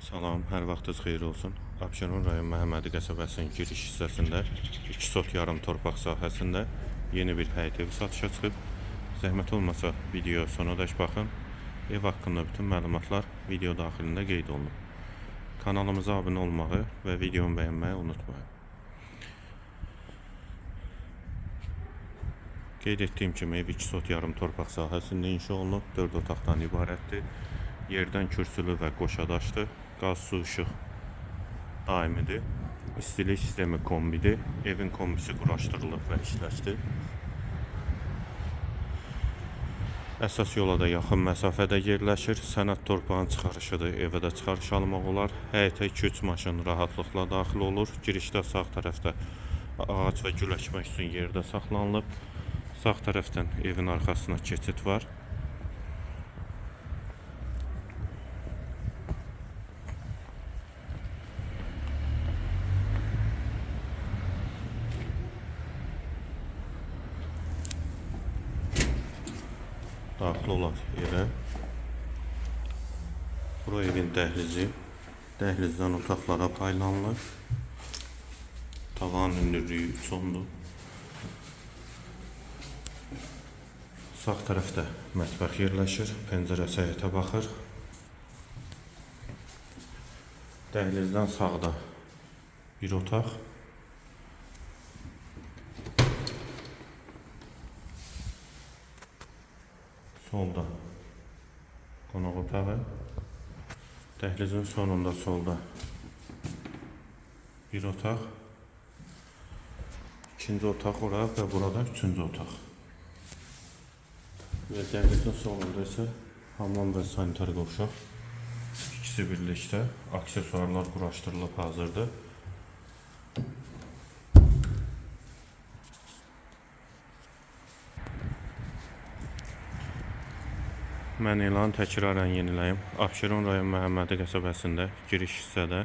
Salam, hər vaxtınız xeyir olsun. Abşeron rayon Məhəmmədi qəsəbəsinin giriş hissəsində 2 sot yarım torpaq sahəsində yeni bir həyət evi satışa çıxıb. Zəhmət olmasa video sonadək baxın. Ev haqqında bütün məlumatlar video daxilində qeyd olunub. Kanalımıza abunə olmağı və videomu bəyənməyi unutmayın. Qeyd etdiyim kimi ev 2 sot yarım torpaq sahəsində inşa olunub, 4 otaqdan ibarətdir. Yerdən kürsülü və qoşadaşdır. Qaz, su, işıq daimidir. İstilik sistemi kombidir. Evin kombisi quraşdırılıb və işləşdir. Əsas yola da yaxın məsafədə yerləşir. Sənəd torpağın çıxarışıdır. Evə də çıxarış almaq olar. Həyətə 2-3 maşın rahatlıqla daxil olur. Girişdə sağ tərəfdə ağac və gül əkmək üçün yerdə saxlanılıb. Sağ tərəfdən evin arxasına keçid var. Daxil olan yerə. Bura evin dəhlizi. Dəhlizdən otaqlara paylanılır. Tavan hündürlüyü 3 ondur. Sağ tərəfdə mətbəx yerləşir. Pəncərəsi həyətə baxır. Dəhlizdən sağda bir otaq. Solda qonaq otağı. Dəhlizin sonunda solda bir otaq. İkinci otaq ora və burada üçüncü otaq. Və dəhlizin sonunda isə hamam və sanitar qovşaq. İkisi birlikdə aksesuarlar quraşdırılıb hazırdır. Mən elanı təkrarən yeniləyim. Abşeron rayon Məhəmmədi qəsəbəsində giriş hissədə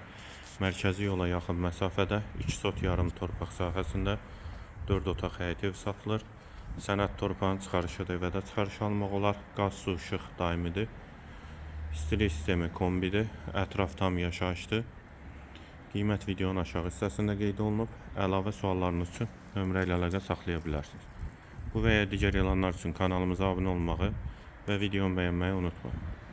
mərkəzi yola yaxın məsafədə 2 sot yarım torpaq sahəsində 4 otaq həyət ev satılır. Sənəd torpağın çıxarışıdır və də çıxarış almaq olar. Qaz, su, işıq daimidir. İstilik sistemi kombidir. Ətraf tam yaşayışdır. Qiymət videonun aşağı hissəsində qeyd olunub. Əlavə suallarınız üçün nömrə ilə əlaqə saxlaya bilərsiniz. Bu və ya digər elanlar üçün kanalımıza abunə olmağı və videomu bəyənməyi unutmayın.